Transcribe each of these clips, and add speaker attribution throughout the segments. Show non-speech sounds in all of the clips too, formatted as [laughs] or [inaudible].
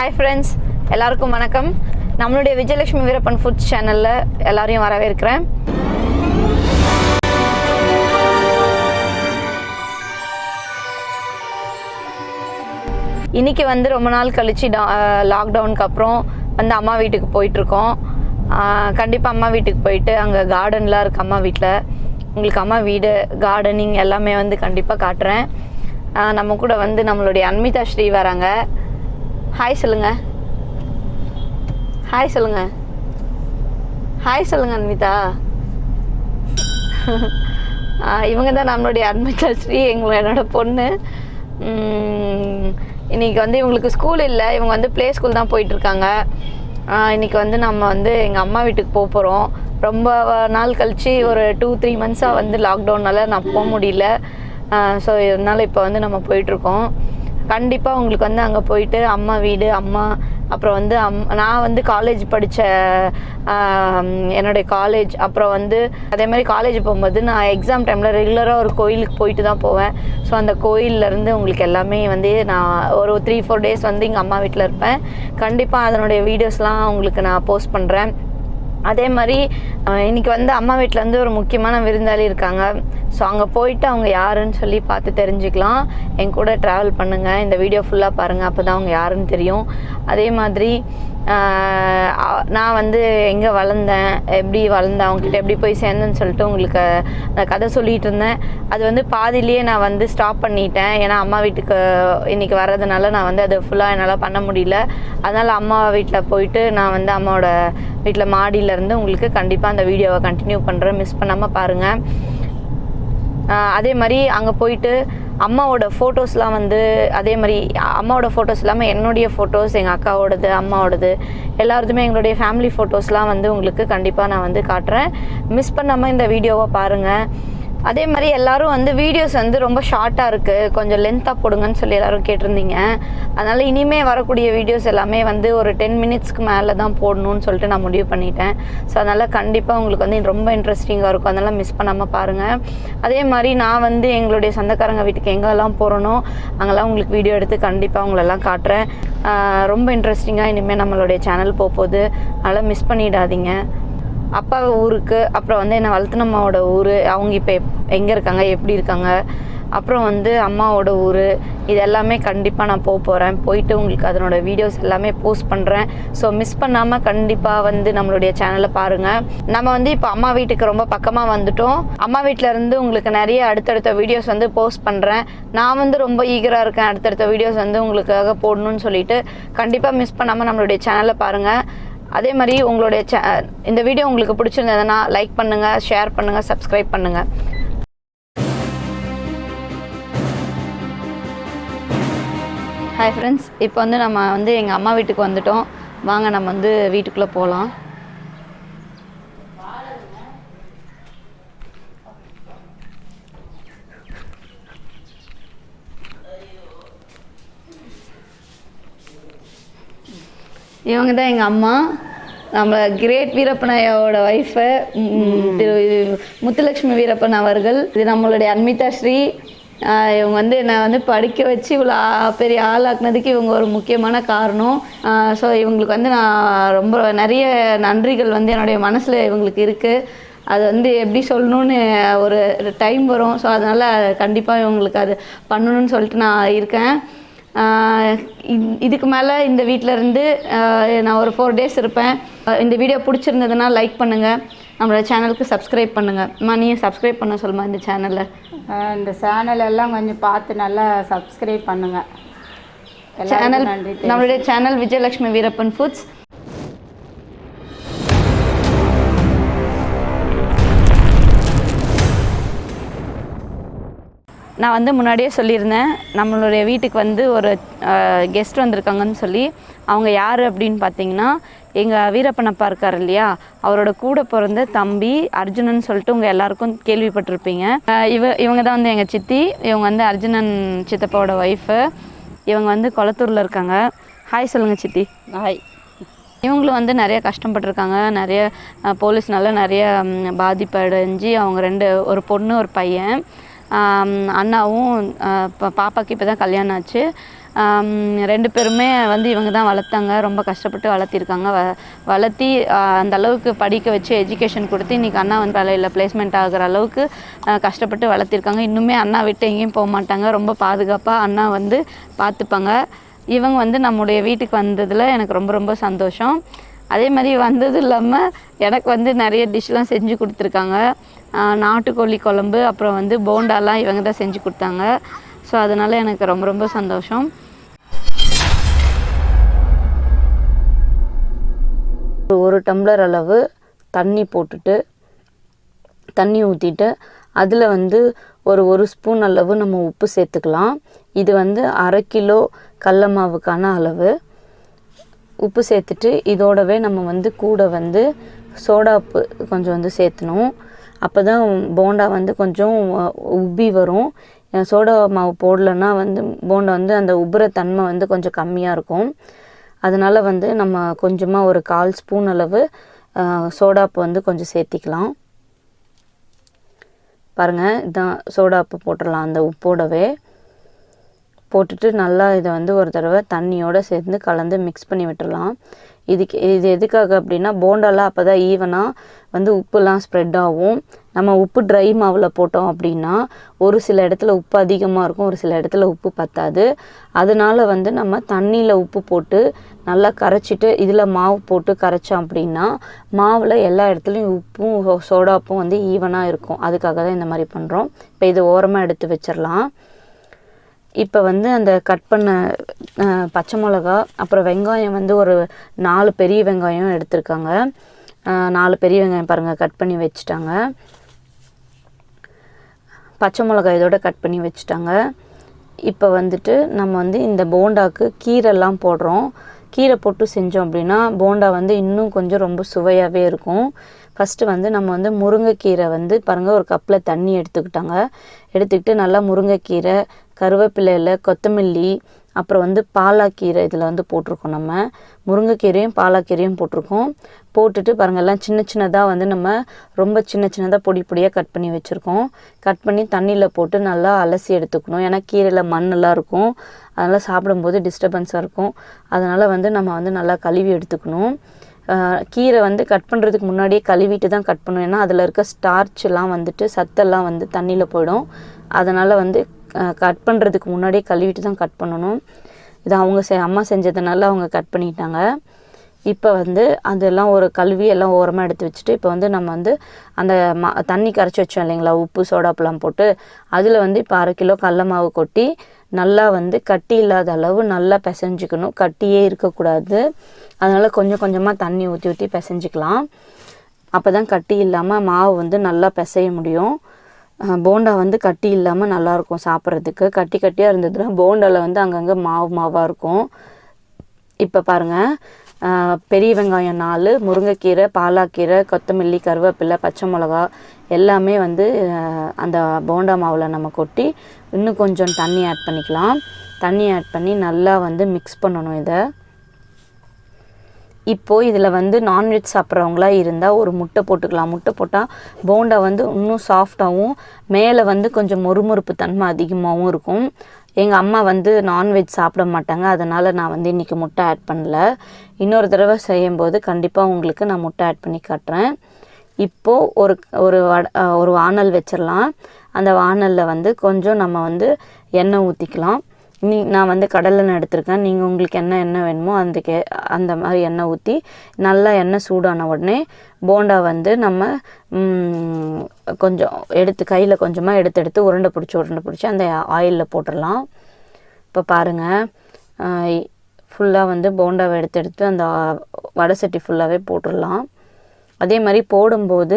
Speaker 1: Hi friends எல்லாருக்கும் வணக்கம். நம்மளுடைய விஜயலட்சுமி வீரப்பன் ஃபுட் சேனலில் எல்லாரையும் வரவேற்கிறேன். இன்றைக்கி வந்து ரொம்ப நாள் கழித்து லாக்டவுனுக்கு அப்புறம் வந்து அம்மா வீட்டுக்கு போயிட்டுருக்கோம். கண்டிப்பாக அம்மா வீட்டுக்கு போயிட்டு அங்கே கார்டன்லாம் இருக்குது அம்மா வீட்டில் உங்களுக்கு அம்மா வீடு கார்டனிங் எல்லாமே வந்து கண்டிப்பாக காட்டுறேன். நம்ம கூட வந்து நம்மளுடைய அன்மிதா ஸ்ரீ வராங்க. ஹாய் சொல்லுங்கள் ஹாய் சொல்லுங்கள் ஹாய் சொல்லுங்கள் அன்மிதா. [laughs] இவங்க தான் நம்மளுடைய அன்மிதா ஸ்ரீ எங்களை என்னோட பொண்ணு. இன்றைக்கி இன்னைக்கு வந்து இவங்களுக்கு ஸ்கூல் இல்லை. இவங்க வந்து ப்ளே ஸ்கூல் தான் போயிட்டுருக்காங்க. இன்னைக்கு வந்து நம்ம வந்து எங்கள் அம்மா வீட்டுக்கு போக போகிறோம் ரொம்ப நாள் கழித்து ஒரு டூ த்ரீ மந்த்ஸாக வந்து லாக்டவுனால் நான் போக முடியல. ஸோ இதனால் இப்போ வந்து நம்ம போயிட்டுருக்கோம். கண்டிப்பாக உங்களுக்கு வந்து அங்கே போயிட்டு அம்மா வீடு அம்மா அப்புறம் வந்து அம் நான் வந்து காலேஜ் படித்த என்னுடைய காலேஜ் அப்புறம் வந்து அதே மாதிரி காலேஜ் போகும்போது நான் எக்ஸாம் டைமில் ரெகுலராக ஒரு கோயிலுக்கு போயிட்டு தான் போவேன். ஸோ அந்த கோயிலேருந்து உங்களுக்கு எல்லாமே வந்து நான் ஒரு த்ரீ ஃபோர் டேஸ் வந்து எங்கள் அம்மா வீட்டில் இருப்பேன். கண்டிப்பாக அதனுடைய வீடியோஸ்லாம் உங்களுக்கு நான் போஸ்ட் பண்ணுறேன் அதே மாதிரி இன்னைக்கு வந்து அம்மா வீட்டில் வந்து ஒரு முக்கியமான விருந்தாளி இருக்காங்க. ஸோ அங்கே போயிட்டு அவங்க யாருன்னு சொல்லி பார்த்து தெரிஞ்சுக்கலாம். என் கூட ட்ராவல் பண்ணுங்கள் இந்த வீடியோ ஃபுல்லாக பாருங்கள் அப்போ தான் அவங்க யாருன்னு தெரியும். அதே மாதிரி நான் வந்து எங்கே வளர்ந்தேன் எப்படி வளர்ந்தேன் அவங்ககிட்ட எப்படி போய் சேர்ந்தேன்னு சொல்லிட்டு உங்களுக்கு அந்த கதை சொல்லிகிட்டு இருந்தேன். அது வந்து பாதியிலேயே நான் வந்து ஸ்டாப் பண்ணிட்டேன். ஏன்னா அம்மா வீட்டுக்கு இன்றைக்கி வர்றதுனால நான் வந்து அதை ஃபுல்லாக என்னால் பண்ண முடியல. அதனால் அம்மா வீட்டில் போயிட்டு நான் வந்து அம்மாவோட வீட்டில் மாடியிலேருந்து உங்களுக்கு கண்டிப்பாக அந்த வீடியோவை கண்டினியூ பண்ணுறேன் மிஸ் பண்ணாமல் பாருங்கள் அதே மாதிரி அங்கே போயிட்டு அம்மாவோட ஃபோட்டோஸ்லாம் வந்து அதே மாதிரி அம்மாவோட ஃபோட்டோஸ் இல்லாமல் என்னுடைய ஃபோட்டோஸ் எங்கள் அக்காவோடது அம்மாவோடது எல்லாருதுமே எங்களுடைய ஃபேமிலி ஃபோட்டோஸ்லாம் வந்து உங்களுக்கு கண்டிப்பாக நான் வந்து காட்டுறேன். மிஸ் பண்ணாமல் இந்த வீடியோவை பாருங்கள் அதே மாதிரி எல்லாரும் வந்து வீடியோஸ் வந்து ரொம்ப ஷார்ட்டாக இருக்குது கொஞ்சம் லென்த்தாக போடுங்கன்னு சொல்லி எல்லாரும் கேட்டிருந்தீங்க. அதனால் இனிமேல் வரக்கூடிய வீடியோஸ் எல்லாமே வந்து ஒரு டென் மினிட்ஸ்க்கு மேலே தான் போடணும்னு சொல்லிட்டு நான் முடிவு பண்ணிட்டேன். ஸோ அதனால் கண்டிப்பாக உங்களுக்கு வந்து ரொம்ப இன்ட்ரெஸ்டிங்காக இருக்கும். அதனால் மிஸ் பண்ணாமல் பாருங்கள் அதே மாதிரி நான் வந்து எங்களுடைய சொந்தக்காரங்க வீட்டுக்கு எங்கெல்லாம் போகிறனோ அங்கெல்லாம் உங்களுக்கு வீடியோ எடுத்து கண்டிப்பாக உங்களெல்லாம் காட்டுறேன். ரொம்ப இன்ட்ரெஸ்டிங்காக இனிமேல் நம்மளுடைய சேனல் போகுது அதெல்லாம் மிஸ் பண்ணிடாதீங்க. அப்பா ஊருக்கு அப்புறம் வந்து என்னை வளர்த்துனம்மாவோட ஊர் அவங்க இப்போ எங்கே இருக்காங்க எப்படி இருக்காங்க அப்புறம் வந்து அம்மாவோட ஊர் இது எல்லாமே கண்டிப்பாக நான் போக போகிறேன் போயிட்டு உங்களுக்கு அதனோட வீடியோஸ் எல்லாமே போஸ்ட் பண்ணுறேன் ஸோ மிஸ் பண்ணாமல் கண்டிப்பாக வந்து நம்மளுடைய சேனலை பாருங்கள் நம்ம வந்து இப்போ அம்மா வீட்டுக்கு ரொம்ப பக்கமாக வந்துட்டோம். அம்மா வீட்டில் இருந்து உங்களுக்கு நிறைய அடுத்தடுத்த வீடியோஸ் வந்து போஸ்ட் பண்ணுறேன் நான் வந்து ரொம்ப ஈகராக இருக்கேன் அடுத்தடுத்த வீடியோஸ் வந்து உங்களுக்காக போடணும்னு சொல்லிட்டு. கண்டிப்பாக மிஸ் பண்ணாமல் நம்மளுடைய சேனலை பாருங்கள் அதே மாதிரி உங்களுடைய சே இந்த வீடியோ உங்களுக்கு பிடிச்சிருந்ததுன்னா லைக் பண்ணுங்கள் ஷேர் பண்ணுங்கள் சப்ஸ்கிரைப் பண்ணுங்கள் ஹாய் ஃப்ரெண்ட்ஸ் இப்போ வந்து நம்ம வந்து எங்கள் அம்மா வீட்டுக்கு வந்துட்டோம். வாங்க நம்ம வந்து வீட்டுக்குள்ளே போகலாம் இவங்க தான் எங்கள் அம்மா. நம்ம கிரேட் வீரப்பனையாவோட ஒய்ஃபு திரு முத்துலட்சுமி வீரப்பன் அவர்கள். இது நம்மளுடைய அன்மிதா ஸ்ரீ. இவங்க வந்து என்னை வந்து படிக்க வச்சு இவ்வளோ பெரிய ஆளாக்குனதுக்கு இவங்க ஒரு முக்கியமான காரணம். ஸோ இவங்களுக்கு வந்து நான் ரொம்ப நிறைய நன்றிகள் வந்து என்னுடைய மனசில் இவங்களுக்கு இருக்குது அது வந்து எப்படி சொல்லணும்னு ஒரு டைம் வரும். ஸோ அதனால் கண்டிப்பாக இவங்களுக்கு அது பண்ணணும்னு சொல்லிட்டு நான் இருக்கேன். இதுக்கு மேலே இந்த வீட்டில் இருந்து நான் ஒரு ஃபோர் டேஸ் இருப்பேன். இந்த வீடியோ பிடிச்சிருந்ததுன்னா லைக் பண்ணுங்கள் நம்மளோட சேனலுக்கு சப்ஸ்கிரைப் பண்ணுங்கள் அம்மா நீயும் சப்ஸ்கிரைப் பண்ண சொல்லுமா இந்த சேனலை
Speaker 2: அஹ் இந்த சேனல் எல்லாம் கொஞ்சம் பார்த்து நல்லா சப்ஸ்கிரைப் பண்ணுங்க.
Speaker 1: சேனல் நம்மளுடைய சேனல் விஜயலட்சுமி வீரப்பன் ஃபுட்ஸ் நான் வந்து முன்னாடியே சொல்லியிருந்தேன் நம்மளுடைய வீட்டுக்கு வந்து ஒரு கெஸ்ட் வந்திருக்காங்கன்னு சொல்லி அவங்க யார் அப்படின்னு பார்த்தீங்கன்னா எங்கள் வீரப்பனப்பா இருக்கார் இல்லையா? அவரோட கூட பிறந்த தம்பி அர்ஜுனன் சொல்லிட்டு உங்கள் எல்லாருக்கும் கேள்விப்பட்டிருப்பீங்க. இவ இவங்க தான் வந்து எங்கள் சித்தி இவங்க வந்து அர்ஜுனன் சித்தப்பாவோட ஒய்ஃபு இவங்க வந்து கொளத்தூரில் இருக்காங்க. ஹாய் சொல்லுங்கள் சித்தி.
Speaker 2: ஹாய்
Speaker 1: இவங்களும் வந்து நிறைய கஷ்டப்பட்டிருக்காங்க. நிறைய போலீஸ்னால நிறைய ம், பாதிப்பு அடைஞ்சு அவங்க ரெண்டு ஒரு பொண்ணு ஒரு பையன். அண்ணாவும் இப்போ பா- பாப்பாக்கு இப்போ தான் கல்யாணம் ஆச்சு. ரெண்டு பேருமே வந்து இவங்க தான் வளர்த்தாங்க. ரொம்ப கஷ்டப்பட்டு வளர்த்திருக்காங்க. வ வளர்த்தி அந்த அளவுக்கு படிக்க வச்சு எஜுகேஷன் கொடுத்து இன்றைக்கி அண்ணா வந்து வேலையில் பிளேஸ்மெண்ட் ஆகுற அளவுக்கு கஷ்டப்பட்டு வளர்த்திருக்காங்க. இன்னுமே அண்ணா விட்டு எங்கேயும் போக மாட்டாங்க. ரொம்ப பாதுகாப்பாக அண்ணா வந்து பார்த்துப்பாங்க இவங்க வந்து நம்முடைய வீட்டுக்கு வந்ததில் எனக்கு ரொம்ப ரொம்ப சந்தோஷம். அதே மாதிரி வந்தது இல்லாமல் எனக்கு வந்து நிறைய டிஷ்லாம் செஞ்சு கொடுத்துருக்காங்க. நாட்டுக்கோழி குழம்பு அப்புறம் வந்து போண்டாலாம் இவங்க தான் செஞ்சு கொடுத்தாங்க. ஸோ அதனால் எனக்கு ரொம்ப ரொம்ப சந்தோஷம். ஒரு டம்ளர் அளவு தண்ணி போட்டுட்டு தண்ணி ஊற்றிட்டு அதில் வந்து ஒரு ஒரு ஸ்பூன் அளவு நம்ம உப்பு சேர்த்துக்கலாம். இது வந்து அரை கிலோ கடல மாவுக்கான அளவு. உப்பு சேர்த்துட்டு இதோடவே நம்ம வந்து கூட வந்து சோடா உப்பு கொஞ்சம் வந்து சேர்த்தணும். அப்போ தான் போண்டா வந்து கொஞ்சம் உப்பி வரும். சோடா மாவு போடலன்னா வந்து போண்டா வந்து அந்த உப்புற தன்மை வந்து கொஞ்சம் கம்மியாக இருக்கும். அதனால் வந்து நம்ம கொஞ்சமாக ஒரு கால் ஸ்பூன் அளவு சோடாப்பு வந்து கொஞ்சம் சேர்த்திக்கலாம். பாருங்கள் இதான் சோடாப்பு போட்டுடலாம் அந்த உப்போடவே. போட்டுட்டு நல்லா இதை வந்து ஒரு தடவை தண்ணியோடு சேர்ந்து கலந்து மிக்ஸ் பண்ணி விட்டுடலாம். இதுக்கு இது எதுக்காக அப்படின்னா போண்டாலாம் அப்போ தான் ஈவனாக வந்து உப்புலாம் ஸ்ப்ரெட் ஆகும். நம்ம உப்பு ட்ரை மாவில் போட்டோம் அப்படின்னா ஒரு சில இடத்துல உப்பு அதிகமாக இருக்கும் ஒரு சில இடத்துல உப்பு பத்தாது. அதனால் வந்து நம்ம தண்ணியில் உப்பு போட்டு நல்லா கரைச்சிட்டு இதில் மாவு போட்டு கரைச்சோம் அப்படின்னா மாவில் எல்லா இடத்துலையும் உப்பும் சோடாப்பும் வந்து ஈவனாக இருக்கும். அதுக்காக தான் இந்த மாதிரி பண்ணுறோம் இப்போ இது ஓரமாக எடுத்து வச்சிடலாம். இப்போ வந்து அந்த கட் பண்ண பச்சை மிளகா அப்புறம் வெங்காயம் வந்து ஒரு நாலு பெரிய வெங்காயம் எடுத்திருக்காங்க. நாலு பெரிய வெங்காயம் பாருங்கள் கட் பண்ணி வச்சுட்டாங்க. பச்சை மிளகா இதோட கட் பண்ணி வச்சுட்டாங்க. இப்போ வந்துட்டு நம்ம வந்து இந்த போண்டாக்கு கீரைலாம் போடுறோம். கீரை போட்டு செஞ்சோம் அப்படின்னா போண்டா வந்து இன்னும் கொஞ்சம் ரொம்ப சுவையாகவே இருக்கும். ஃபஸ்ட்டு வந்து நம்ம வந்து முருங்கைக்கீரை வந்து பாருங்கள் ஒரு கப்பில் தண்ணி எடுத்துக்கிட்டாங்க. எடுத்துக்கிட்டு நல்லா முருங்கைக்கீரை கருவேப்பிலையில் கொத்தமல்லி அப்புறம் வந்து பாலாக்கீரை இதில் வந்து போட்டிருக்கோம் நம்ம. முருங்கைக்கீரையும் பாலாக்கீரையும் போட்டிருக்கோம். போட்டுட்டு பாருங்கள் எல்லாம் சின்ன சின்னதாக வந்து நம்ம ரொம்ப சின்ன சின்னதாக பொடி பொடியாக கட் பண்ணி வச்சுருக்கோம். கட் பண்ணி தண்ணியில் போட்டு நல்லா அலசி எடுத்துக்கணும். ஏன்னா கீரையில் மண்ணெல்லாம் இருக்கும். அதனால் சாப்பிடும்போது டிஸ்டர்பன்ஸாக இருக்கும். அதனால் வந்து நம்ம வந்து நல்லா கழுவி எடுத்துக்கணும். கீரை வந்து கட் பண்ணுறதுக்கு முன்னாடியே கழுவிட்டு தான் கட் பண்ணணும் ஏன்னா அதில் இருக்க ஸ்டார்ச்லாம் வந்துட்டு சத்தெல்லாம் வந்து தண்ணியில் போயிடும். அதனால் வந்து கட் பண்ணுறதுக்கு முன்னாடியே கழுவிட்டு தான் கட் பண்ணணும். இது அவங்க செ அம்மா செஞ்சதுனால அவங்க கட் பண்ணிட்டாங்க. இப்போ வந்து அதெல்லாம் ஒரு கழுவி எல்லாம் ஓரமாக எடுத்து வச்சுட்டு இப்போ வந்து நம்ம வந்து அந்த மா தண்ணி கரைச்சி வச்சோம் இல்லைங்களா? உப்பு சோடாப்பெல்லாம் போட்டு அதில் வந்து இப்போ அரை கிலோ கடல மாவு கொட்டி நல்லா வந்து கட்டி இல்லாத அளவு நல்லா பிசைஞ்சுக்கணும். கட்டியே இருக்கக்கூடாது. அதனால் கொஞ்சம் கொஞ்சமாக தண்ணி ஊற்றி ஊற்றி பிசைஞ்சிக்கலாம். அப்போ தான் கட்டி இல்லாமல் மாவு வந்து நல்லா பிசைய முடியும். போண்டா வந்து கட்டி இல்லாமல் நல்லாயிருக்கும் சாப்பிட்றதுக்கு. கட்டி கட்டியாக இருந்ததுன்னா போண்டாவில் வந்து அங்கங்கே மாவு மாவாக இருக்கும். இப்போ பாருங்கள் பெரிய வெங்காயம் நாலு முருங்கைக்கீரை பாலாக்கீரை கொத்தமல்லி கருவேப்பிலை பச்சை மிளகா எல்லாமே வந்து அந்த போண்டா மாவில் நம்ம கொட்டி இன்னும் கொஞ்சம் தண்ணி ஆட் பண்ணிக்கலாம். தண்ணி ஆட் பண்ணி நல்லா வந்து மிக்ஸ் பண்ணணும் இதை. இப்போது இதில் வந்து நான்வெஜ் சாப்பிட்றவங்களா இருந்தால் ஒரு முட்டை போட்டுக்கலாம். முட்டை போட்டால் போண்டா வந்து இன்னும் சாஃப்டாகவும் மேலே வந்து கொஞ்சம் மொறுமொறுப்பு தன்மை அதிகமாகவும் இருக்கும். எங்கள் அம்மா வந்து நான்வெஜ் சாப்பிட மாட்டாங்க. அதனால் நான் வந்து இன்றைக்கி முட்டை ஆட் பண்ணல. இன்னொரு தடவை செய்யும்போது கண்டிப்பாக உங்களுக்கு நான் முட்டை ஆட் பண்ணி காட்டுறேன். இப்போது ஒரு ஒரு வட- ஒரு வானல் வச்சிடலாம். அந்த வானலில் வந்து கொஞ்சம் நம்ம வந்து எண்ணெய் ஊற்றிக்கலாம் நீ நான் வந்து கடலில் எடுத்திருக்கேன். நீங்கள் உங்களுக்கு என்ன எண்ணெய் வேணுமோ அந்த கே அந்த மாதிரி எண்ணெய் ஊற்றி நல்லா எண்ணெய் சூடான உடனே போண்டா வந்து நம்ம கொஞ்சம் எடுத்து கையில் கொஞ்சமாக எடுத்து எடுத்து உருண்டை பிடிச்சி உருண்டை பிடிச்சி அந்த ஆயிலில் போட்டுடலாம். இப்போ பாருங்கள் ஃபுல்லாக வந்து போண்டாவை எடுத்து எடுத்து அந்த வடை சட்டி ஃபுல்லாகவே போட்டுடலாம். அதே மாதிரி போடும்போது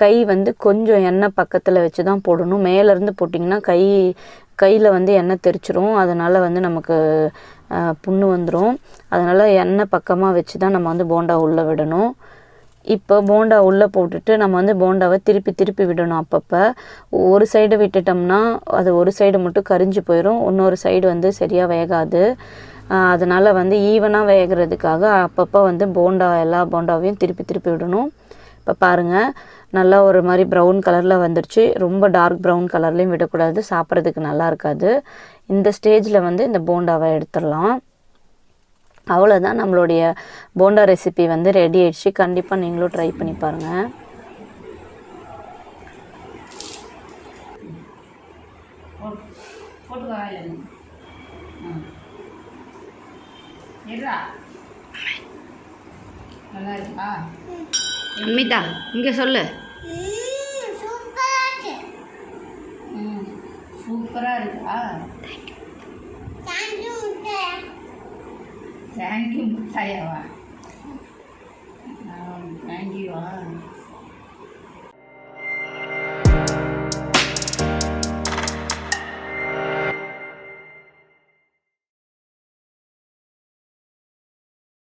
Speaker 1: கை வந்து கொஞ்சம் எண்ணெய் பக்கத்தில் வச்சு தான் போடணும். மேலேருந்து போட்டிங்கன்னா கை கையில் வந்து எண்ணெய் தெரிச்சிரும் அதனால் வந்து நமக்கு புண்ணு வந்துடும் அதனால் எண்ணெய் பக்கமாக வச்சு தான் நம்ம வந்து போண்டா உள்ளே விடணும். இப்போ போண்டா உள்ளே போட்டுட்டு நம்ம வந்து போண்டாவை திருப்பி திருப்பி விடணும் அப்பப்போ. ஒரு சைடு விட்டுட்டோம்னா அது ஒரு சைடு மட்டும் கரிஞ்சு போயிடும் இன்னொரு சைடு வந்து சரியாக வேகாது. அதனால் வந்து ஈவனாக வேகிறதுக்காக அப்பப்போ வந்து போண்டா எல்லா போண்டாவையும் திருப்பி திருப்பி விடணும். இப்போ பாருங்கள் நல்லா ஒரு மாதிரி ப்ரௌன் கலரில் வந்துடுச்சு ரொம்ப டார்க் ப்ரௌன் கலர்லேயும் விடக்கூடாது. சாப்பிட்றதுக்கு நல்லா இருக்காது. இந்த ஸ்டேஜில் வந்து இந்த போண்டாவை எடுத்துடலாம். அவ்வளோதான் நம்மளுடைய போண்டா ரெசிபி வந்து ரெடி ஆயிடுச்சு. கண்டிப்பாக நீங்களும் ட்ரை பண்ணி பாருங்கள்
Speaker 2: நல்லா இருக்கா
Speaker 1: அம்மிதா இங்கே சொல்லு.
Speaker 2: ம் சூப்பராக இருக்கா. தேங்க்யூ முத்தாயாவா? தேங்க்யூவா?